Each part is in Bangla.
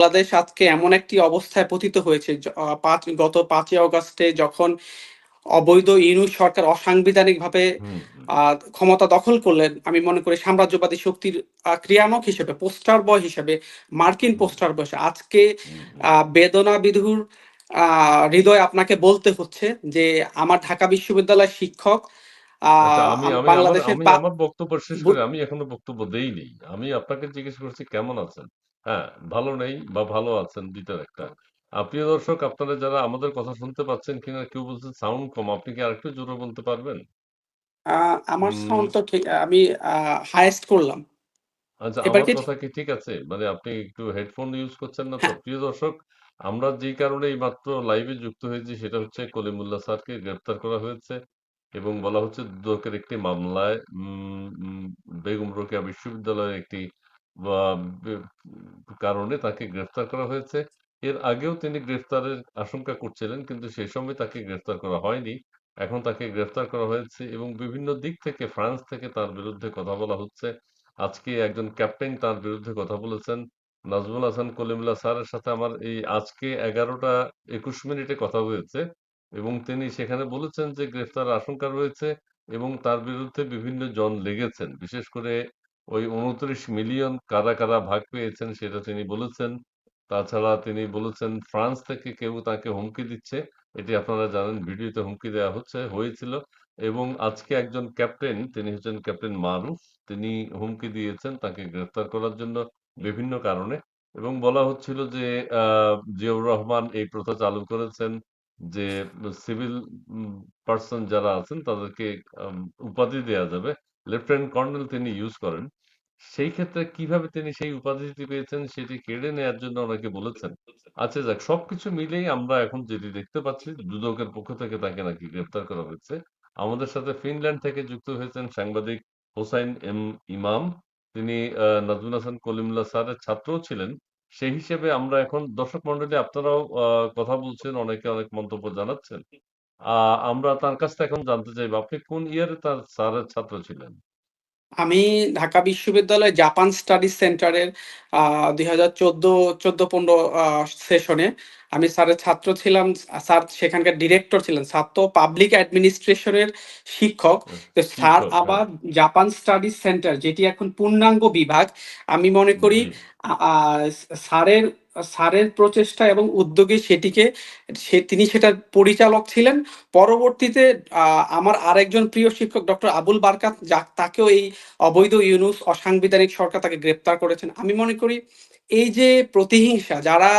বাংলাদেশ আজকে এমন একটি অবস্থায় পতিত হয়েছে পাঁচ গত পাঁচই অগস্টে যখন অবৈধ ইউনুস সরকার অসাংবিধানিক ভাবে ক্ষমতা দখল করলেন আমি মনে করি সাম্রাজ্যবাদী শক্তির ক্রিয়ানক হিসেবে পোস্টার বয় হিসেবে মার্কিন পোস্টার বয় আজকে বেদনা বিধুর আহ, হৃদয় আপনাকে বলতে হচ্ছে যে আমার ঢাকা বিশ্ববিদ্যালয়ের শিক্ষক আচ্ছা বাংলাদেশের আমি আমার বক্তব্য শেষ করে আমি এখনও বক্তব্য দেইনি। আমি আপনাকে জিজ্ঞেস করছি কেমন আছেন? হ্যাঁ ভালো নেই বা ভালো আছেন দুইটার একটা। প্রিয় দর্শক আপনারা যারা আমাদের কথা শুনতে পাচ্ছেন কিনা কেউ বলছেন সাউন্ড কম আপনি কি আরেকটু জোরে বলতে পারবেন? আমার সাউন্ড তো ঠিক আমি হাইয়েস্ট করলাম। আচ্ছা আমার কথা কি ঠিক আছে? মানে আপনি একটু হেডফোন ইউজ করছেন না তো? হ্যাঁ। প্রিয় দর্শক আমরা যেই কারণে এই মাত্র লাইভে যুক্ত হয়েছি সেটা হচ্ছে কলিমুল্লাহ স্যারকে গ্রেফতার করা হয়েছে এবং বলা হচ্ছে দুদকের একটি মামলায় বেগম রোকেয়া বিশ্ববিদ্যালয়ের একটি কারণে তাকে গ্রেফতার করা হয়েছে। এর আগেও তিনি গ্রেফতারের আশঙ্কা করছিলেন, কিন্তু সেই সময় তাকে গ্রেফতার করা হয়নি। এখন তাকে গ্রেফতার করা হয়েছে এবং বিভিন্ন দিক থেকে, ফ্রান্স থেকে তার বিরুদ্ধে কথা বলা হচ্ছে। আজকে একজন ক্যাপ্টেন তার বিরুদ্ধে কথা বলেছেন। নাজমুল হাসান কলিমুল্লাহ স্যারের সাথে আমার এই আজকে এগারোটা একুশ মিনিটে কথা হয়েছে এবং তিনি সেখানে বলেছেন যে গ্রেফতার আশঙ্কা রয়েছে এবং তার বিরুদ্ধে বিভিন্ন জন লেগেছেন। বিশেষ করে ওই উনত্রিশ মিলিয়ন কারা কারা ভাগ পেয়েছেন সেটা তিনি বলেছেন। তাছাড়া তিনি বলেছেন ফ্রান্স থেকে কেউ তাকে হুমকি দিচ্ছে। এটি আপনারা জানেন, ভিডিওতে হুমকি দেওয়া হচ্ছে, হয়েছিল। এবং আজকে একজন ক্যাপ্টেন, তিনি হচ্ছেন ক্যাপ্টেন মারুফ, তিনি হুমকি দিয়েছেন তাকে গ্রেফতার করার জন্য বিভিন্ন কারণে। এবং বলা হচ্ছিল যে জিয়াউর রহমান এই প্রথা চালু করেছেন যে, সিভিল পার্সন যারা আছেন তাদেরকে উপাধি দেয়া যাবে। লেফটেন্যান্ট কর্নেল তিনি ইউজ করেন। সেই ক্ষেত্রে কীভাবে তিনি সেই উপাধিটি পেয়েছেন, সেটি কেড়ে নেয়ার জন্য অনেকে বলেছেন। আচ্ছা যাক, সবকিছু মিলেই আমরা এখন যেটি দেখতে পাচ্ছি, দুদকের পক্ষ থেকে তাকে নাকি গ্রেফতার করা হয়েছে। আমাদের সাথে ফিনল্যান্ড থেকে যুক্ত হয়েছেন সাংবাদিক হোসাইন এম ইমাম। তিনি নাজমুল হাসান কলিমুল্লাহ স্যারের ছাত্রও ছিলেন। সেই হিসেবে আমরা এখন, দর্শক মন্ডলী আপনারাও কথা বলছেন, অনেকে অনেক মন্তব্য জানাচ্ছেন। আমরা তার কাছ থেকে এখন জানতে চাইব, আপনি কোন ইয়ারে তার স্যারের ছাত্র ছিলেন? আমি ঢাকা বিশ্ববিদ্যালয়ে জাপান স্টাডিজ সেন্টারের হাজার চোদ্দ চোদ্দ পনেরো সেশনে আমি স্যারের ছাত্র ছিলাম স্যার সেখানকার ডিরেক্টর ছিলেন স্যার তো পাবলিক অ্যাডমিনিস্ট্রেশনের শিক্ষক। তো স্যার আবার হ্যাঁ জাপান স্টাডিজ সেন্টার যেটি এখন পূর্ণাঙ্গ বিভাগ আমি মনে করি স্যারের স্যারের প্রচেষ্টা এবং উদ্যোগে সেটিকে সে তিনি সেটার পরিচালক ছিলেন। পরবর্তীতে আহ, আমার আরেকজন প্রিয় শিক্ষক ডক্টর আবুল বারকাত যা তাকেও এই অবৈধ ইউনুস অসাংবিধানিক সরকার তাকে গ্রেপ্তার করেছেন। আমি মনে করি এই যে প্রতিহিংসা যারা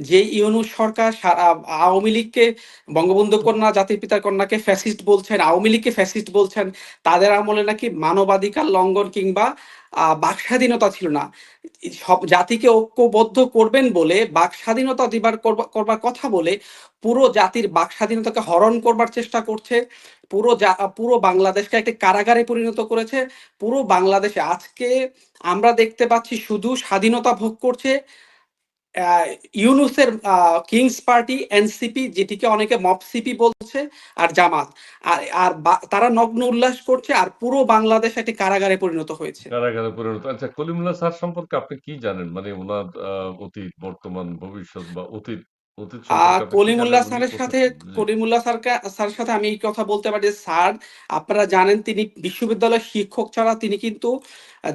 যে ইউনুস সরকার সারা আওয়ামী লীগকে বঙ্গবন্ধু কন্যা, জাতির পিতার কন্যাকে ফ্যাসিস্ট বলছেন, আওয়ামী লীগকে ফ্যাসিস্ট বলছেন, তাদের আমলে নাকি মানবাধিকার লঙ্ঘন কিংবা বাক স্বাধীনতা ছিল না। সব জাতিকে ঐক্যবদ্ধ করবেন বলে বাক স্বাধীনতা দিবার করবা- করবার কথা বলে, পুরো জাতির বাক স্বাধীনতাকে হরণ করবার চেষ্টা করছে। পুরো পুরো বাংলাদেশকে একটি কারাগারে পরিণত করেছে। পুরো বাংলাদেশে আজকে আমরা দেখতে পাচ্ছি শুধু স্বাধীনতা ভোগ করছে ইউনুসের কিংস পার্টি, এনসিপি, যেটিকে অনেকে মপসিপি বলছে, আর জামাত। আর আর তারা নগ্ন উল্লাস করছে, আর পুরো বাংলাদেশ একটি কারাগারে পরিণত হয়েছে। কারাগারে পরিণত। আচ্ছা কলিমুল্লাহ স্যার সম্পর্কে আপনি কি জানেন? মানে ওনার অতীত, বর্তমান, ভবিষ্যৎ বা অতীত আহ কলিমুল্লাহ স্যারের সাথে কলিমুল্লাহ স্যারকে স্যারের সাথে আমি এই কথা বলতে পারি স্যার আপনারা জানেন তিনি বিশ্ববিদ্যালয়ের শিক্ষক ছাড়া তিনি কিন্তু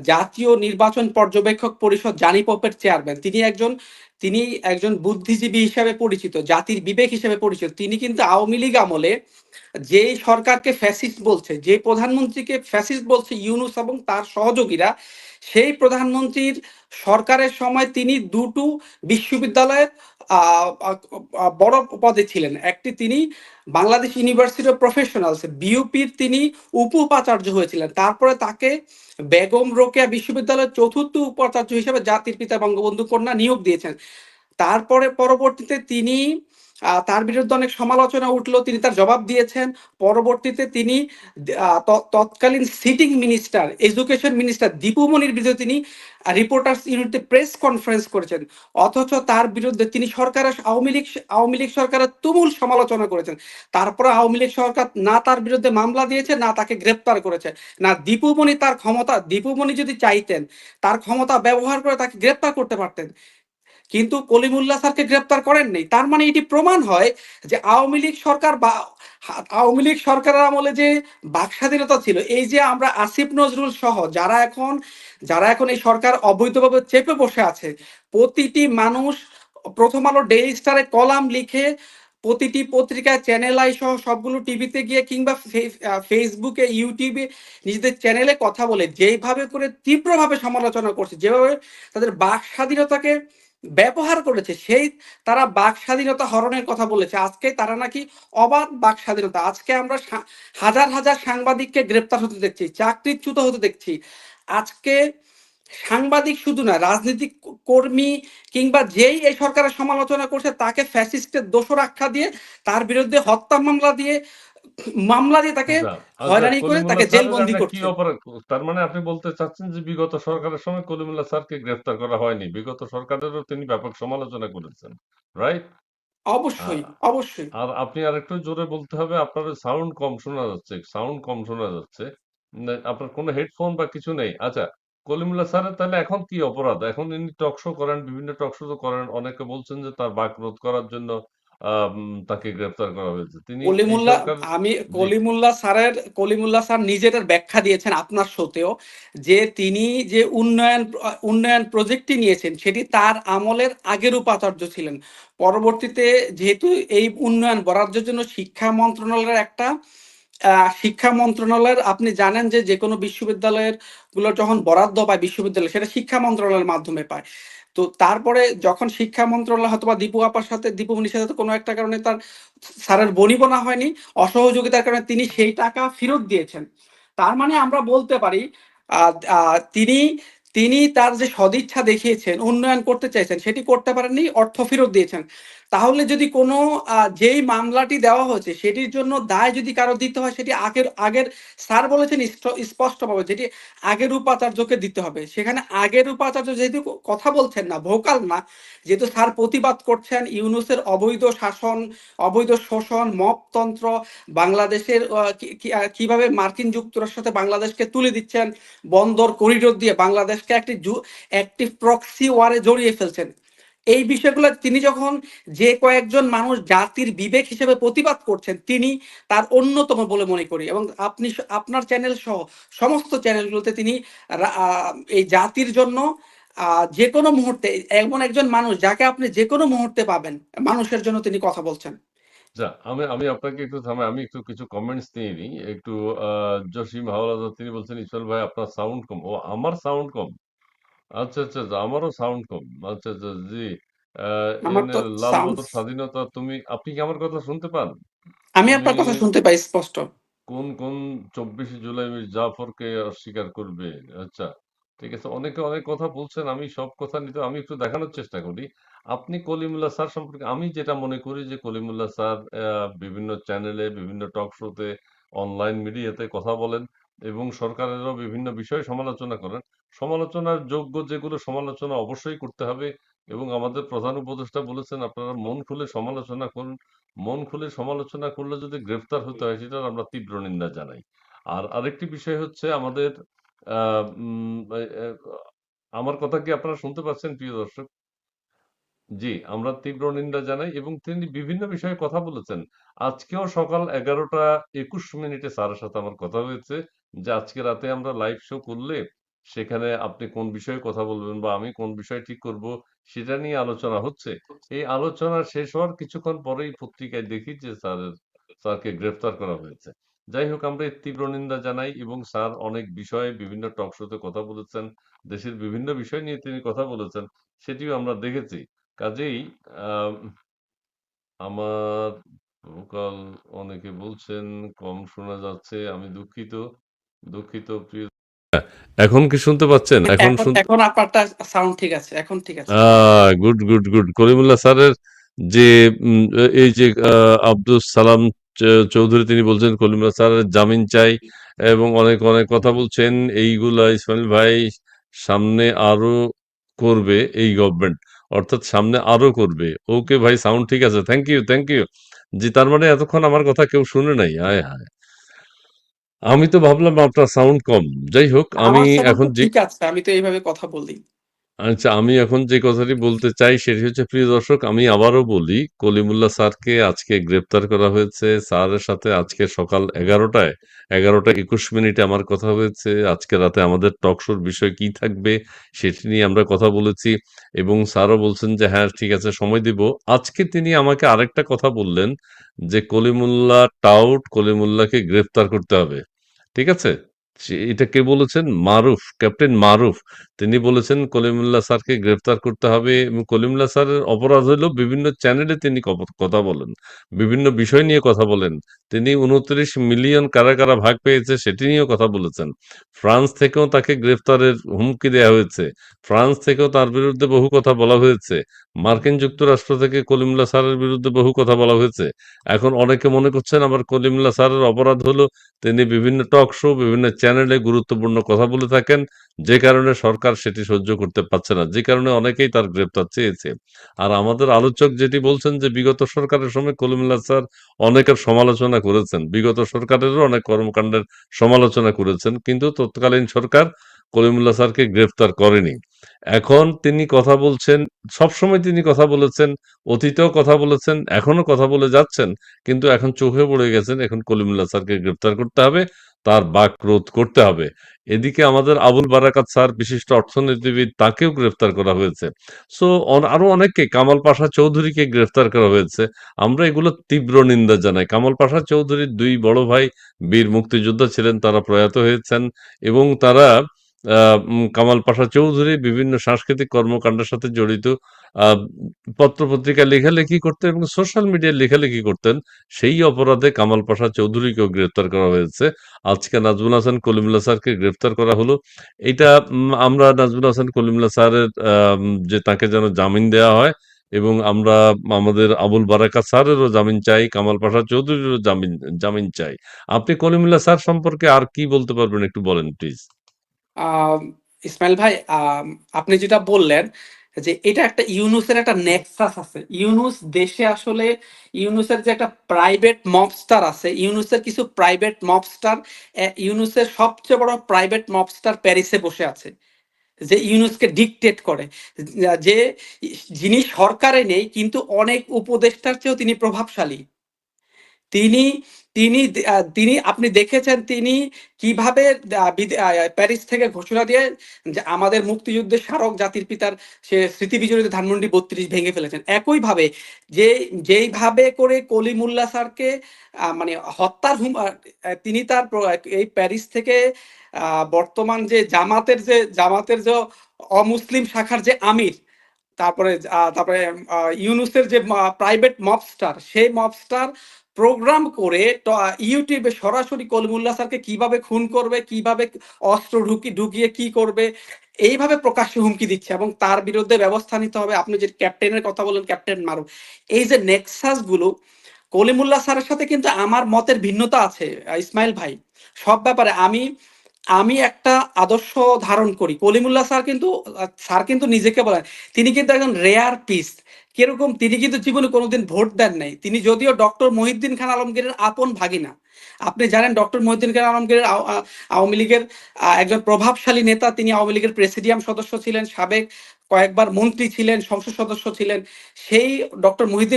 জাতীয় নির্বাচন পর্যবেক্ষক পরিষদ জানিপপের চেয়ারম্যান। তিনি একজন তিনি একজন বুদ্ধিজীবী হিসেবে পরিচিত জাতির বিবেক হিসেবে পরিচিত। তিনি কিন্তু আওয়ামী লীগ আমলে যে সরকারকে ফ্যাসিস্ট বলছে যে প্রধানমন্ত্রীকে ফ্যাসিস্ট বলছে ইউনুস এবং তার সহযোগীরা সেই প্রধানমন্ত্রীর সরকারের সময় তিনি দুটো বিশ্ববিদ্যালয়ের বড় পদে ছিলেন। একটি তিনি বাংলাদেশ ইউনিভার্সিটি অফ প্রফেশনালস বিউপির তিনি উপ উপাচার্য হয়েছিলেন। তারপরে তাকে বেগম রোকেয়া বিশ্ববিদ্যালয়ের চতুর্থ উপাচার্য হিসেবে জাতির পিতা বঙ্গবন্ধু কন্যা নিয়োগ দিয়েছেন। তারপরে পরবর্তীতে তিনি তার বিরুদ্ধে অনেক সমালোচনা উঠল, তিনি তার জবাব দিয়েছেন। পরবর্তীতে তিনি তৎকালীন সিটিং মিনিস্টার এডুকেশন মিনিস্টার দীপুমণির বিরুদ্ধে তিনি রিপোর্টার্স ইউনিটে প্রেস কনফারেন্স করেছেন। অথচ তার বিরুদ্ধে তিনি সরকারের আওয়ামী লীগ আওয়ামী লীগ সরকারের তুমুল সমালোচনা করেছেন। তারপরে আওয়ামী লীগ সরকার না তার বিরুদ্ধে মামলা দিয়েছে, না তাকে গ্রেপ্তার করেছে। না দীপুমণি তার ক্ষমতা দীপুমণি যদি চাইতেন, তার ক্ষমতা ব্যবহার করে তাকে গ্রেপ্তার করতে পারতেন। কিন্তু কলিমুল্লাহ স্যারকে গ্রেপ্তার করেন করেননি। তার মানে এটি প্রমাণ হয় যে আওয়ামী লীগ সরকার বা আওয়ামী লীগ সরকারের আমলে যে বাক স্বাধীনতা ছিল, এই যে আমরা আসিফ নজরুল সহ যারা এখন যারা এখন এই সরকার অবৈধভাবে চেপে বসে আছে, প্রতিটি মানুষ প্রথম আলো ডেইলি স্টারে কলাম লিখে প্রতিটি পত্রিকায় চ্যানেল আই সহ সবগুলো টিভিতে গিয়ে কিংবা ফেসবুকে ইউটিউবে নিজেদের চ্যানেলে কথা বলে, যেইভাবে করে তীব্রভাবে সমালোচনা করছে, যেভাবে তাদের বাক স্বাধীনতাকে ব্যবহার করেছে, সেই তারা বাক স্বাধীনতা হরণের কথা বলেছে। আজকে তারা নাকি অবাধ বাক স্বাধীনতা আজকে আমরা হাজার হাজার সাংবাদিককে গ্রেপ্তার হতে দেখছি, চাকরিচ্যুত হতে দেখছি। আজকে সাংবাদিক শুধু না, রাজনৈতিক কর্মী কিংবা যেই এই সরকারের সমালোচনা করছে, তাকে ফ্যাসিস্টের দোষর আখ্যা দিয়ে, তার বিরুদ্ধে হত্যা মামলা দিয়ে মামলা দিয়ে তাকে আচ্ছা আচ্ছা হয়রানি করে তাকে জেলবন্দি করছে। তার মানে আপনি বলতে চাচ্ছেন যে বিগত সরকারের সময় কলিমুল্লাহ স্যারকে গ্রেফতার করা হয়নি। বিগত সরকারেরও তিনি ব্যাপক সমালোচনা করেছেন রাইট অবশ্যই অবশ্যই। আর আপনি আরেকটু জোরে বলতে হবে আপনার সাউন্ড কম শোনা যাচ্ছে সাউন্ড কম শোনা যাচ্ছে। আপনার কোনো হেডফোন বা কিছু নেই। আচ্ছা কলিমুল্লাহ স্যারের তাহলে এখন কি অপরাধ? এখন ইনি টক শো করেন বিভিন্ন টক শো করেন অনেকে বলছেন যে তার বাক রোধ করার জন্য তাকে গ্রেফতার করা হয়েছে। তিনি কলিমুল্লাহ আমি কলিমুল্লাহ স্যারের কলিমুল্লাহ স্যার ব্যাখ্যা দিয়েছেন আপনার শোতেও যে তিনি যে উন্নয়ন উন্নয়ন প্রজেক্টটি নিয়েছেন সেটি তার আমলের আগের উপাচার্য ছিলেন। পরবর্তীতে যেহেতু এই উন্নয়ন বরাদ্দের জন্য শিক্ষা মন্ত্রণালয়ের একটা আহ, শিক্ষা মন্ত্রণালয়ের আপনি জানেন যে যে কোনো বিশ্ববিদ্যালয়েরগুলো যখন বরাদ্দ পায় বিশ্ববিদ্যালয় সেটা শিক্ষা মন্ত্রণালয়ের মাধ্যমে পায়। তো তারপরে যখন শিক্ষা মন্ত্রণালয় হয়তো বা দীপু আপার সাথে, দীপু মনির সাথে কোনো একটা কারণে তার স্যারের বনিবনা হয়নি, অসহযোগিতার কারণে তিনি সেই টাকা ফেরত দিয়েছেন। তার মানে আমরা বলতে পারি তিনি তিনি তার যে সদিচ্ছা দেখিয়েছেন, উন্নয়ন করতে চাইছেন, সেটি করতে পারেননি, অর্থ ফেরত দিয়েছেন। তাহলে যদি কোনো যেই মামলাটি দেওয়া হয়েছে, সেটির জন্য দায় যদি কারও দিতে হয়, সেটি আগের আগের স্যার বলেছেন স্পষ্টভাবে যেটি আগের উপাচার্যকে দিতে হবে। সেখানে আগের উপাচার্য যেহেতু কথা বলছেন না, ভোকাল না, যেহেতু স্যার প্রতিবাদ করছেন, ইউনুসের অবৈধ শাসন, অবৈধ শোষণ, মপতন্ত্র, বাংলাদেশের কীভাবে মার্কিন যুক্তরাষ্ট্রের সাথে বাংলাদেশকে তুলে দিচ্ছেন, বন্দর করিডোর দিয়ে বাংলাদেশকে একটি একটি প্রক্সি ওয়ারে জড়িয়ে ফেলছেন। এই বিষয়গুলো তিনি যখন যে কয়েকজন মানুষ জাতির বিবেক হিসেবে প্রতিবাদ করছেন, তিনি তার অন্যতম বলে মনে করি। এবং আপনি আপনার চ্যানেল সহ সমস্ত চ্যানেলগুলোতে তিনি এই জাতির জন্য যে কোনো মুহূর্তে এমন একজন মানুষ যাকে আপনি যে কোনো মুহূর্তে পাবেন, মানুষের জন্য তিনি কথা বলছেন। যা আমি আমি আপনাকে একটু থামে আমি একটু কিছু কমেন্টস নিয়ে নিই একটু আহ, জসিম হাওলাদার তিনি বলছেন ইসমাইল ভাই আপনার সাউন্ড কম। ও আমার সাউন্ড কম? আচ্ছা আচ্ছা আচ্ছা, আমারও সাউন্ড কম। আচ্ছা আচ্ছা জি আহ, আমার এন তো লাল সাউন্ড স্বাধীনতা তুমি আপনি কি আমার কথা শুনতে পান? আমি তুমি আপনার কথা শুনতে পাই স্পষ্ট। কোন কোন চব্বিশে জুলাই মীর জাফরকে অস্বীকার করবে আচ্ছা ঠিক আছে? অনেকে অনেক কথা বলছেন, আমি সব কথা নিতে, আমি একটু দেখানোর চেষ্টা করি। আপনি কলিমুল্লাহ স্যার সম্পর্কে, আমি যেটা মনে করি যে কলিমুল্লাহ স্যার বিভিন্ন চ্যানেলে বিভিন্ন টক শোতে অনলাইন মিডিয়াতে কথা বলেন এবং সরকারেরও বিভিন্ন বিষয়ে সমালোচনা করেন। সমালোচনার যোগ্য যেগুলো সমালোচনা অবশ্যই করতে হবে এবং আমাদের প্রধান উপদেষ্টা বলেছেন, আপনারা মন খুলে সমালোচনা করুন। মন খুলে সমালোচনা করলে যদি গ্রেফতার হতে হয়, সেটার আমরা তীব্র নিন্দা জানাই। আর আরেকটি বিষয় হচ্ছে আমাদের আমার কথা কি আপনারা শুনতে পাচ্ছেন, প্রিয় দর্শক? জি, আমরা তীব্র নিন্দা জানাই এবং তিনি বিভিন্ন বিষয়ে কথা বলেছেন। আজকেও সকাল এগারোটা একুশ মিনিটে স্যারের সাথে আমার কথা হয়েছে যে, আজকে রাতে আমরা লাইভ শো করলে সেখানে আপনি কোন বিষয়ে কথা বলবেন বা আমি কোন বিষয় ঠিক করব সেটা নিয়ে আলোচনা হচ্ছে। এই আলোচনা শেষ হওয়ার কিছুক্ষণ পরেই পত্রিকায় দেখি যে, স্যারের, স্যারকে গ্রেফতার করা হয়েছে। যাই হোক আমরা এর তীব্র নিন্দা জানাই এবং স্যার অনেক বিষয়ে বিভিন্ন টক শোতে কথা বলেছেন দেশের বিভিন্ন বিষয় নিয়ে তিনি কথা বলেছেন সেটিও আমরা দেখেছি। কাজেই আমার ভোকাল অনেকে বলছেন কম শোনা যাচ্ছে আমি দুঃখিত দুঃখিত প্রিয় এখন কি শুনতে পাচ্ছেন? এখন এখন এখন আপনারটা সাউন্ড ঠিক আছে এখন ঠিক আছে। গুড গুড গুড করিমুল্লাহ স্যারের যে এই যে আব্দুল সালাম চৌধুরী তিনি বলছেন কলিমুল্লাহ স্যারের জামিন চাই এবং অনেক অনেক কথা বলছেন। এইগুলা ইসমাইল ভাই সামনে আরও করবে এই গভর্নমেন্ট অর্থাৎ সামনে আরও করবে। ওকে ভাই সাউন্ড ঠিক আছে? থ্যাংক ইউ থ্যাংক ইউ জি তার মানে এতক্ষণ আমার কথা কেউ শুনে নাই। হায় হায়। আমি তো ভাবলাম আপনার সাউন্ড কম। যাই হোক আমি এখন যে ঠিক আছে আমি তো এইভাবে কথা বলি। আচ্ছা আমি এখন যে কথাটি বলতে চাই সেটি হচ্ছে, প্রিয় দর্শক, আমি আবারও বলি কলিমুল্লাহ স্যারকে আজকে গ্রেপ্তার করা হয়েছে। স্যারের সাথে আজকে সকাল এগারোটায়, এগারোটা একুশ মিনিটে আমার কথা হয়েছে। আজকে রাতে আমাদের টক শোর বিষয় কি থাকবে সেটি নিয়ে আমরা কথা বলেছি এবং স্যারও বলছেন যে হ্যাঁ ঠিক আছে, সময় দিব। আজকে তিনি আমাকে আরেকটা কথা বললেন যে কলিমুল্লাহ টাউট কলিমুল্লাহকে গ্রেপ্তার করতে হবে। ঠিক আছে? এটা কে বলেছেন? মারুফ, ক্যাপ্টেন মারুফ। তিনি বলেছেন, কলিমুল্লাহ স্যারকে গ্রেফতার করতে হবে এবং কলিমুল্লাহ স্যারের অপরাধ হইল বিভিন্ন চ্যানেলে তিনি কথা বলেন। বিভিন্ন বিষয় নিয়ে কথা বলেন। তিনি উনত্রিশ মিলিয়ন কারা কারা ভাগ পেয়েছে সেটি নিয়েও কথা বলেছেন। ফ্রান্স থেকেও তাকে গ্রেফতারের হুমকি দেওয়া হয়েছে। ফ্রান্স থেকেও তার বিরুদ্ধে বহু কথা বলা হয়েছে। মার্কিন যুক্তরাষ্ট্র থেকে কলিমুল্লাহ স্যারের বিরুদ্ধে বহু কথা বলা হয়েছে। এখন অনেকে মনে করছেন আবার কলিমুল্লাহ স্যারের অপরাধ হলো তিনি বিভিন্ন টক শো, বিভিন্ন চ্যানেলে গুরুত্বপূর্ণ কথা বলে থাকেন, যে কারণে সরকার সেটি সহ্য করতে পারছে না, যে কারণে অনেকেই তার গ্রেপ্তার চেয়েছে। আর আমাদের আলোচক যেটি বলছেন যে বিগত সরকারের সময় কলিমুল্লাহ স্যার অনেকের সমালোচনা করেছেন। বিগত সরকারেরও অনেক কর্মকাণ্ডের সমালোচনা করেছেন, কিন্তু তৎকালীন সরকার কলিমুল্লাহ স্যারকে গ্রেফতার করেনি। এখন তিনি কথা বলছেন, সবসময় তিনি কথা বলেছেন, অতীতেও কথা বলেছেন এখনও কথা বলে যাচ্ছেন, কিন্তু এখন চোখে পড়ে গেছেন, এখন কলিমুল্লাহ স্যারকে গ্রেফতার করতে হবে। তার বাক রোধ করতে হবে। এদিকে আমাদের আবুল বারাকাত স্যার, বিশিষ্ট অর্থনীতিবিদ, তাকেও গ্রেফতার করা হয়েছে। সো আরও অনেককে, কামাল পাশা চৌধুরীকে গ্রেফতার করা হয়েছে। আমরা এগুলো তীব্র নিন্দা জানাই। কামাল পাশা চৌধুরীর দুই বড় ভাই বীর মুক্তিযোদ্ধা ছিলেন, তারা প্রয়াত হয়েছেন এবং তারা কামাল পাশা চৌধুরী বিভিন্ন সাংস্কৃতিক কর্মকাণ্ডের সাথে জড়িত। পত্রপত্রিকা লেখালেখি করতেন এবং সোশ্যাল মিডিয়ায় লেখালেখি করতেন। সেই অপরাধে কামাল পাশা চৌধুরীকেও গ্রেফতার করা হয়েছে। আজকে নাজমুল হাসান কলিমুল্লাহ স্যারকে গ্রেফতার করা হলো। এটা আমরা নাজমুল হাসান কলিমুল্লাহ স্যারের যে তাকে যেন জামিন দেওয়া হয় এবং আমরা আমাদের আবুল বারাকাত স্যারেরও জামিন চাই, কামাল পাশা চৌধুরীরও জামিন জামিন চাই। আপনি কলিমুল্লাহ স্যার সম্পর্কে আর কি বলতে পারবেন একটু বলেন, প্লিজ? ইসমাইল ভাই আপনি যেটা বললেন যে এটা একটা ইউনুসের একটা নেক্সাস আছে। ইউনুস দেশে আসলে, ইউনুসের যে একটা প্রাইভেট মবস্টার আছে, ইউনুসের কিছু প্রাইভেট মবস্টার ইউনুসের সবচেয়ে বড় প্রাইভেট মবস্টার প্যারিসে বসে আছে, যে ইউনুসকে ডিকটেট করে। যে, যিনি সরকারে নেই, কিন্তু অনেক উপদেষ্টার চেয়েও তিনি প্রভাবশালী। তিনি তিনি তিনি, আপনি দেখেছেন তিনি কীভাবে প্যারিস থেকে ঘোষণা দিয়ে আমাদের মুক্তিযুদ্ধের স্মারক জাতির পিতার সে স্মৃতি বিজড়িত ধানমন্ডি বত্রিশ ভেঙে ফেলেছেন। একইভাবে যে, যেইভাবে করে কলিমুল্লাহ স্যারকে মানে হত্যার হুম তিনি তার এই প্যারিস থেকে বর্তমান যে জামাতের যে জামাতের যে অমুসলিম শাখার যে আমির তারপরে তারপরে ইউনুসের যে প্রাইভেট মবস্টার সেই মবস্টার প্রোগ্রাম করে ইউটিউবে সরাসরি কলিমুল্লাহ স্যারকে কীভাবে খুন করবে, কীভাবে অস্ত্র ঢুকি, ঢুকিয়ে কি করবে, এইভাবে প্রকাশ্যে হুমকি দিচ্ছে এবং তার বিরুদ্ধে ব্যবস্থা নিতে হবে। আপনি যে ক্যাপ্টেনের কথা বলেন ক্যাপ্টেন মারু, এই যে নেক্সাসগুলো কলিমুল্লাহ স্যারের সাথে কিন্তু আমার মতের ভিন্নতা আছে ইসমাইল ভাই। সব ব্যাপারে আমি আমি একটা আদর্শ ধারণ করি। কলিমুল্লাহ স্যার কিন্তু স্যার কিন্তু নিজেকে বলেন, তিনি কিন্তু একজন রেয়ার পিস কীরকম, তিনি কিন্তু জীবনে কোনোদিন ভোট দেন নাই। তিনি যদিও ডক্টর মহিউদ্দিন খান আলমগীরের আপন ভাগিনা। আপনি জানেন, ডক্টর মহিউদ্দিন খান আলমগীরের আওয়ামী লীগের একজন প্রভাবশালী নেতা। তিনি আওয়ামী লীগের প্রেসিডিয়াম সদস্য ছিলেন, সাবেক কয়েকবার মন্ত্রী ছিলেন, সংসদ সদস্য ছিলেন। সেই ডক্টর মহিউদ্দিন